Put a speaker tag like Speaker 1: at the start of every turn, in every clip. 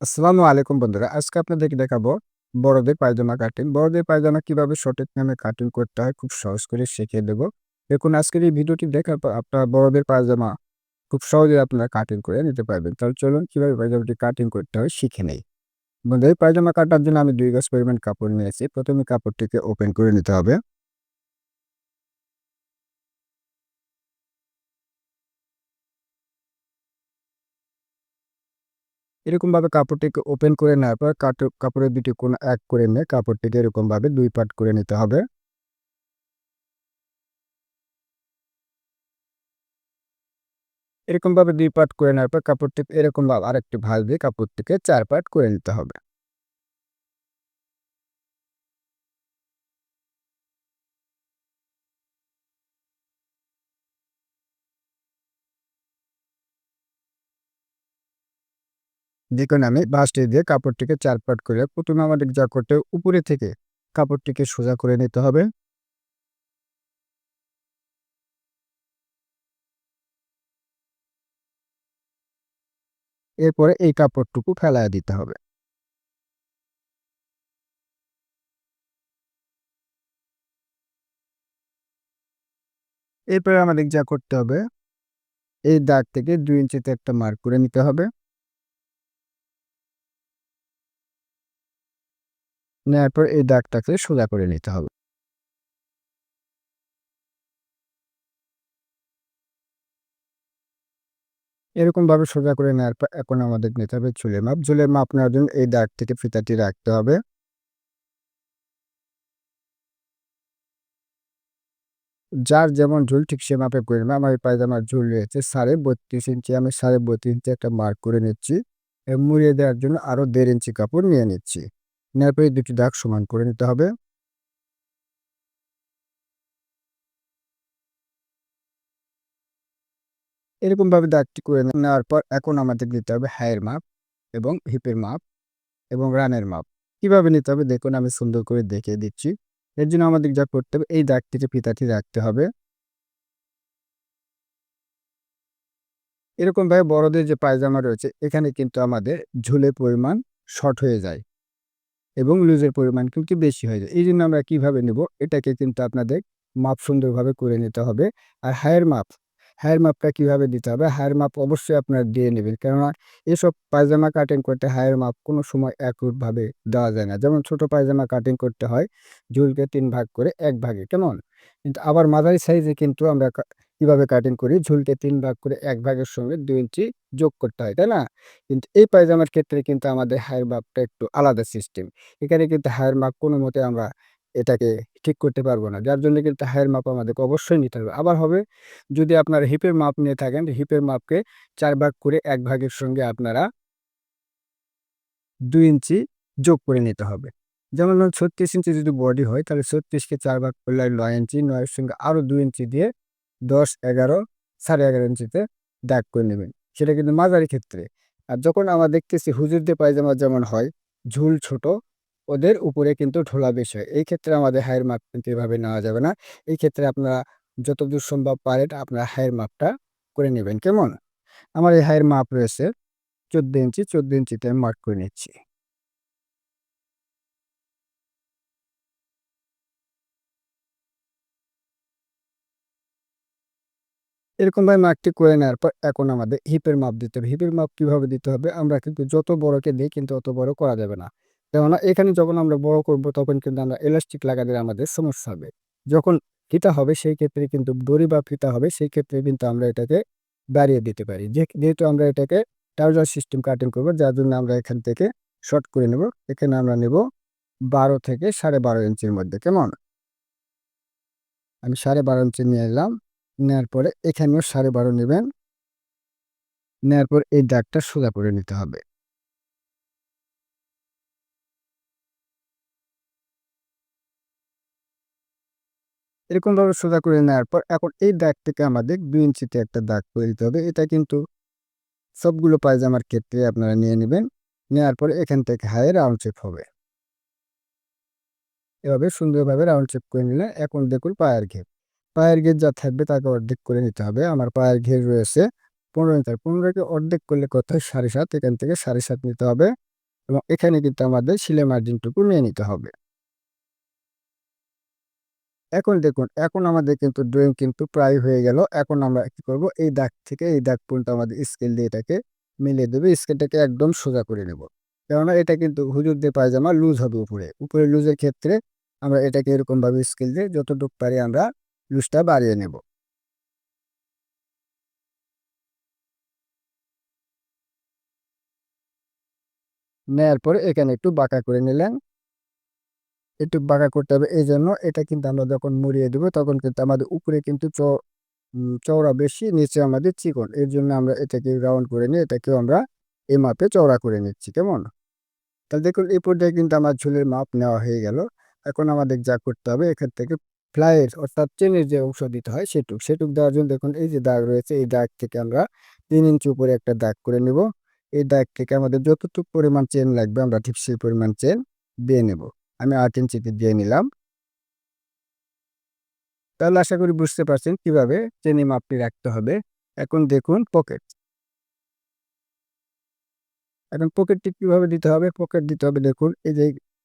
Speaker 1: আসসালামু আলাইকুম বন্ধুরা। আজকে আপনাদেরকে দেখাবো বড়দের পায়জামা কাটিং। বড়দের পায়জামা কীভাবে সঠিক নামে কাটিং করতে হয় খুব সহজ করে শিখিয়ে দেবো দেখুন, আজকের এই ভিডিওটি দেখার পর আপনার বড়দের পায়জামা খুব সহজে আপনারা কাটিং করে নিতে পারবেন। তাহলে চলুন কীভাবে পায়জামাটি কাটিং করতে হয় শিখে নেই। বন্ধুরা, এই পায়জামা কাটার জন্য আমি দুই গাছ পরিমাণ কাপড় নিয়েছি। প্রথমে কাপড়টিকে ওপেন করে নিতে হবে। এরকমভাবে কাপড়টিকে ওপেন করে নেওয়ার পর কাপড়ের দুটি কোনো এক করে নিয়ে কাপড়টিকে এরকমভাবে দুই পার্ট করে নিতে হবে। এরকমভাবে দুই পার্ট করে নেওয়ার পর কাপড়টি এরকমভাবে আরেকটি ভাঁজ দিয়ে কাপড়টিকে চার পার্ট করে নিতে হবে। দেখুন, আমি বাঁশটি দিয়ে কাপড়টিকে ৪ পার্ট করে প্রথমে আমাদের যা করতে উপরে থেকে কাপড়টিকে সোজা করে নিতে হবে। এরপরে এই কাপড়টুকু ফেলায় দিতে হবে। এরপরে আমাদের যা করতে হবে, এই দাগ থেকে দুই ইঞ্চিতে একটা মার্ক করে নিতে হবে। নেওয়ার পর এই দাগটাকে সোজা করে নিতে হবে। এরকমভাবে সোজা করে নেওয়ার পর এখন আমাদের নিতে হবে চুলের মাপ। চুলের মাপ নেওয়ার জন্য এই দাগ থেকে ফিতাটি রাখতে হবে। যার যেমন ঝুল ঠিক সে মাপে করে নেবে। আমার পায়জামার ঝুল রয়েছে সাড়ে বত্রিশ ইঞ্চি। আমি সাড়ে বত্রিশ ইঞ্চি একটা মার্ক করে নিচ্ছি। মুড়িয়ে দেওয়ার জন্য আরও দেড় ইঞ্চি কাপড় নিয়ে নিচ্ছি। নেওয়ার পরে দুটি দাগ সমান করে নিতে হবে। এরকমভাবে দাগটি করে নেওয়ার পর এখন আমাদের নিতে হবে হায়ের মাপ এবং হিপের মাপ এবং রানের মাপ। কীভাবে নিতে হবে? দেখুন, আমি সুন্দর করে দেখিয়ে দিচ্ছি। এর জন্য আমাদের যা করতে হবে, এই দাগটিকে ফিতাটি রাখতে হবে। এরকমভাবে বড়দের যে পায়জামা রয়েছে, এখানে কিন্তু আমাদের ঝুলের পরিমাণ শর্ট হয়ে যায়। এবং লুজের পরিমাণ কিন্তু বেশি হয়ে যায়। এই জন্য আমরা কীভাবে নেব? এটাকে কিন্তু আপনাদের মাপ সুন্দরভাবে করে নিতে হবে। আর হায়ের মাপ হায়ের মাপটা কীভাবে দিতে হবে? হায়ের মাপ অবশ্যই আপনারা দিয়ে নেবেন। কেননা এসব পায়জামা কাটিং করতে হায়ের মাপ কোনো সময় একভাবে দেওয়া যায় না। যেমন ছোট পায়জামা কাটিং করতে হয়, ঝুলকে তিন ভাগ করে এক ভাগে, কেমন? কিন্তু আবার মাঝারি সাইজে কিন্তু আমরা কীভাবে কাটিং করি? ঝুলকে তিন ভাগ করে এক ভাগের সঙ্গে দুই ইঞ্চি যোগ করতে হয়, তাই না? কিন্তু এই পায়জামার ক্ষেত্রে কিন্তু আমাদের হায়ের মাপটা একটু আলাদা সিস্টেম এখানে কিন্তু হায়ের মাপ কোনো মতে আমরা এটাকে ঠিক করতে পারব না। যার জন্য কিন্তু হায়ের মাপ আমাদেরকে অবশ্যই নিতে হবে। আবার হবে, যদি আপনার হিপের মাপ নিয়ে থাকেন হিপের মাপকে চার ভাগ করে এক ভাগের সঙ্গে আপনারা দুই ইঞ্চি যোগ করে নিতে হবে। যেমন ধরুন, ছত্রিশ ইঞ্চি যদি বডি হয়, তাহলে ছত্রিশকে চার ভাগ করলে নয় ইঞ্চি, নয়ের সঙ্গে আরও দুই ইঞ্চি দিয়ে দশ, এগারো, সাড়ে এগারো ইঞ্চিতে দাগ করে নেবেন। সেটা কিন্তু মাঝারি ক্ষেত্রে। আর যখন আমরা দেখতেছি হুজুরদের পায়জামা যেমন হয়, ঝুল ছোট, ওদের উপরে কিন্তু ঢোলা বেশি হয়। এই ক্ষেত্রে আমাদের হায়ের মাপ কিন্তু এভাবে নেওয়া যাবে না। এই ক্ষেত্রে আপনারা যতদূর সম্ভব পারেন আপনার হায়ের মাপটা করে নেবেন। কেমন? আমার এই হায়ের মাপ রয়েছে চোদ্দ ইঞ্চি, চোদ্দ ইঞ্চিতে আমি মার্ক করে নিচ্ছি। এরকমভাবে মার্কটি করে নেওয়ার পর এখন আমাদের হিপের মাপ দিতে হবে। হিপের মাপ কীভাবে দিতে হবে? আমরা কিন্তু যত বড়কে দিই কিন্তু অত বড় করা যাবে না। কেননা এখানে যখন আমরা বড় করব তখন কিন্তু আমরা এলাস্টিক লাগালে আমাদের সমস্যা হবে। যখন ফিতা হবে সেই ক্ষেত্রে কিন্তু দড়ি বা ফিতা হবে সেই ক্ষেত্রে কিন্তু আমরা এটাকে বাড়িয়ে দিতে পারি। যেহেতু আমরা এটাকে ট্রাউজার সিস্টেম কাটিং করব যার জন্য আমরা এখান থেকে শর্ট করে নেব। এখানে আমরা নেব বারো থেকে সাড়ে বারো ইঞ্চির মধ্যে, কেমন? আমি সাড়ে বারো ইঞ্চি নিয়ে এলাম। নেওয়ার পরে এখানেও সাড়ে বারো নেবেন। নেওয়ার পর এই দাগটা সোজা করে নিতে হবে। এরকমভাবে সোজা করে নেওয়ার পর এখন এই দাগ থেকে আমাদের দুই ইঞ্চিতে একটা দাগ করে দিতে হবে। এটা কিন্তু সবগুলো পায়জামার ক্ষেত্রে আপনারা নিয়ে নেবেন। নেওয়ার পরে এখান থেকে হায়ে রাউন্ড চেপ হবে। এভাবে সুন্দরভাবে রাউন্ড চেপ করে নিলে এখন দেখুন পায়ের ঘের। পায়ের ঘের যা থাকবে তাকে অর্ধেক করে নিতে হবে। আমার পায়ের ঘের রয়েছে পনেরো মিটার। পনেরোকে অর্ধেক করলে কত হয়? সাড়ে সাত। এখান থেকে সাড়ে সাত নিতে হবে এবং এখানে কিন্তু আমাদের সিলে মার্জিনটুকু নিয়ে নিতে হবে। এখন দেখুন, এখন আমাদের কিন্তু ড্রয়িং কিন্তু প্রায় হয়ে গেল। এখন আমরা কি করব? এই দাগ থেকে এই দাগ পর্যন্ত আমাদের স্কেল দিয়ে এটাকে মিলিয়ে দেবে। স্কেলটাকে একদম সোজা করে নেব। কেননা এটা কিন্তু হুজুরদের পায়জামা লুজ হবে উপরে। উপরে লুজের ক্ষেত্রে আমরা এটাকে এরকমভাবে স্কেল দিয়ে যতটুকু পারি আমরা লুজটা বাড়িয়ে নেব। নেয়ার পরে এখানে একটু বাঁকা করে নিলেন। একটু বাঁকা করতে হবে এই জন্য এটা কিন্তু আমরা যখন মুড়িয়ে দেবো তখন কিন্তু আমাদের উপরে কিন্তু চওড়া বেশি, নিচে আমাদের চিকন। এর জন্য আমরা এটাকে রাউন্ড করে নিই এটাকেও আমরা এই মাপে চওড়া করে নিচ্ছি, কেমন? তাহলে দেখুন এই পর্যায়ে কিন্তু আমার ঝুলের মাপ নেওয়া হয়ে গেল। এখন আমাদের যা করতে হবে এখান থেকে ফ্লাইয়ের অর্থাৎ চেনের যে অংশ দিতে হয় সেটুক সেটুক দেওয়ার জন্য দেখুন এই যে দাগ রয়েছে, এই দাগ থেকে আমরা তিন ইঞ্চি উপরে একটা দাগ করে নেব। এই দাগ থেকে আমাদের যতটুকু পরিমাণ চেন লাগবে আমরা ঠিক সেই পরিমাণ চেন দিয়ে নেব। আমি আট ইঞ্চিতে দিয়ে নিলাম। তাহলে আশা করি বুঝতে পারছেন কীভাবে চেনি মাপটি রাখতে হবে। এখন দেখুন পকেট। এখন পকেটটি কীভাবে দিতে হবে? পকেট দিতে হবে দেখুন, এই যে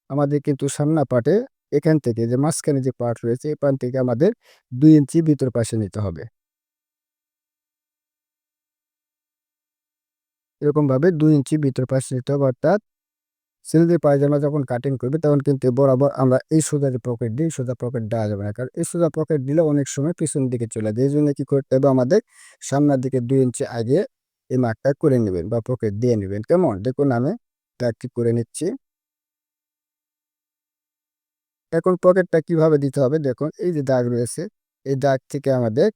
Speaker 1: আমাদের কিন্তু সামনা পাটে এখান থেকে যে মাঝখানে যে পার্ট রয়েছে, এই পান থেকে আমাদের দুই ইঞ্চি ভিতর পাশে নিতে হবে। এরকমভাবে দুই ইঞ্চি ভিতর পাশে নিতে হবে, অর্থাৎ ছেলেদের পায়জামা যখন কাটিং করবে, তখন কিন্তু বরাবর আমরা এই সোজা যে পকেট দিই, সোজা পকেট দেওয়া যাবে না। কারণ এই সোজা পকেট দিলে অনেক সময় পিছন দিকে চলে যায়। এই জন্য কি করতে হবে, আমাদের সামনের দিকে দুই ইঞ্চি আগে এই মার্কটা করে নেবেন বা পকেট দিয়ে নেবেন। কেমন? দেখুন, আমি দাগটি করে নিচ্ছি। এখন পকেটটা কীভাবে দিতে হবে? দেখুন, এই যে দাগ রয়েছে, এই দাগ থেকে আমাদের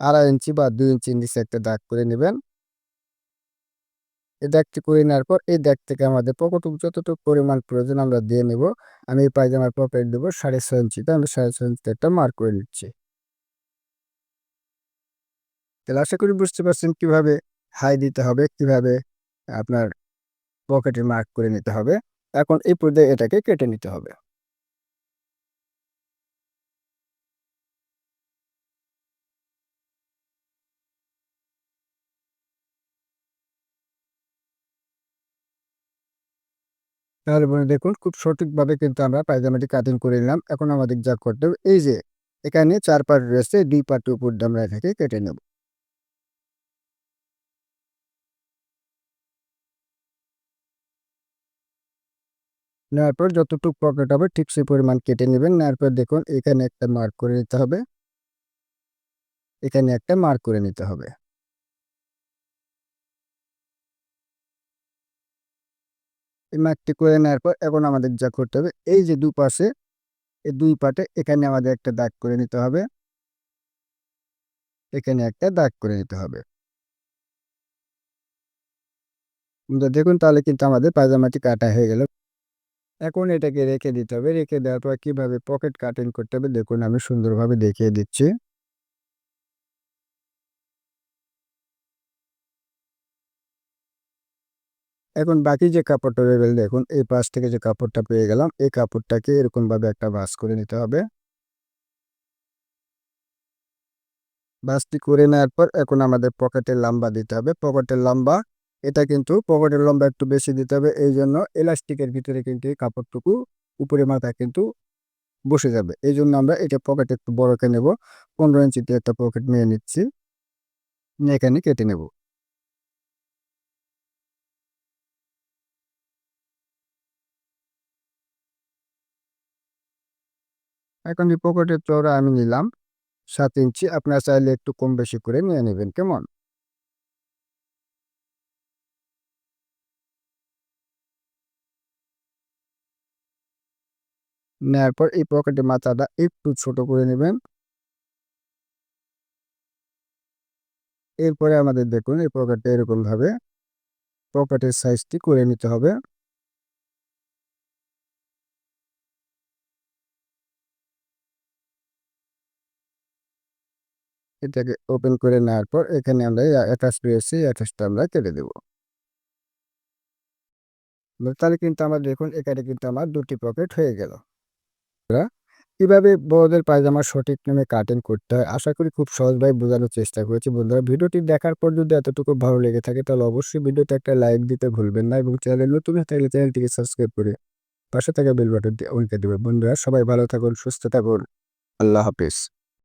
Speaker 1: আড়াই ইঞ্চি বা দুই ইঞ্চি নিচে একটা দাগ করে নেবেন। এই দাগটি করে নেওয়ার পর এই দাগ থেকে আমাদের পকটুক যতটুকু পরিমাণ প্রয়োজন আমরা দিয়ে নেব। আমি এই পায়জামার পকেট দেবো সাড়ে ছয় ইঞ্চিতে আমি সাড়ে ছয় ইঞ্চিতে একটা মার্ক করে নিচ্ছি। তাহলে আশা করি বুঝতে পারছেন কীভাবে হাই দিতে হবে, কীভাবে আপনার পকেটে মার্ক করে নিতে হবে। এখন এই পর্যায়ে এটাকে কেটে নিতে হবে। তাহলে বলে দেখুন, খুব সঠিকভাবে কিন্তু আমরা পায়জামাটি কাটিং করে নিলাম। এখন আমাদের যা করতে হবে, এই যে এখানে চার পার্ট রয়েছে, দুই পার্টের উপর আমরা এটাকে কেটে নেব। নেওয়ার পর যতটুকু পকেট হবে, ঠিক সেই পরিমাণ কেটে নেবেন। নেওয়ার পর দেখুন, এখানে একটা মার্ক করে নিতে হবে। এখানে একটা মার্ক করে নিতে হবে। এই মার্কটি করে নেওয়ার পর এখন আমাদের যা করতে হবে, এই যে দুপাশে এই দুই পাটে এখানে আমাদের একটা দাগ করে নিতে হবে। এখানে একটা দাগ করে নিতে হবে। দেখুন তাহলে কিন্তু আমাদের পায়জামাটি কাটা হয়ে গেল। এখন এটাকে রেখে দিতে হবে, রেখে দেওয়ার পর কীভাবে পকেট কাটিং করতে হবে দেখুন, আমি সুন্দরভাবে দেখিয়ে দিচ্ছি। এখন বাকি যে কাপড়টা রয়ে গেল দেখুন, এই পাশ থেকে যে কাপড়টা পেয়ে গেলাম, এই কাপড়টাকে এরকমভাবে একটা বাস করে নিতে হবে। বাসটি করে নেওয়ার পর এখন আমাদের পকেটের লম্বা দিতে হবে। পকেটের লম্বা, এটা কিন্তু পকেটের লম্বা একটু বেশি দিতে হবে, এই জন্য এলাস্টিকের ভিতরে কিন্তু এই কাপড়টুকু উপরে মাথা কিন্তু বসে যাবে। এই জন্য আমরা এটা পকেট একটু বড়কে নেব, পনেরো ইঞ্চিতে একটা পকেট নিয়ে নিচ্ছি এখানে কেটে নেব। এখন এই পকেটের চওড়া আমি নিলাম, সাত ইঞ্চি, আপনার চাইলে একটু কম বেশি করে নিয়ে নেবেন, কেমন? নেওয়ার পর এই পকেটের মাথাটা একটু ছোট করে নেবেন। এরপরে আমাদের দেখুন, এই পকেটটা এরকমভাবে পকেটের সাইজটি করে নিতে হবে। এটাকে ওপেন করে নেওয়ার পর এখানে আমরা অ্যাটাচ রয়েছে অ্যাটাচটা আমরা কেটে দেব। তাহলে কিন্তু আমার দেখুন, এখানে কিন্তু আমার দুটি পকেট হয়ে গেল। কীভাবে বড়দের পায়জামা সঠিক নামে কাটিং করতে হয়, আশা করি খুব সহজভাবে বোঝানোর চেষ্টা করেছি। বন্ধুরা, ভিডিওটি দেখার পর যদি এতটুকু ভালো লেগে থাকে, তাহলে অবশ্যই ভিডিওতে একটা লাইক দিতে ভুলবেন না এবং চ্যানেল নতুন হয়ে থাকলে চ্যানেলটিকে সাবস্ক্রাইব করে পাশে থাকা বেল বাটনটি অন করে দেবেন। বন্ধুরা, সবাই ভালো থাকুন, সুস্থ থাকুন। আল্লাহ হাফিজ।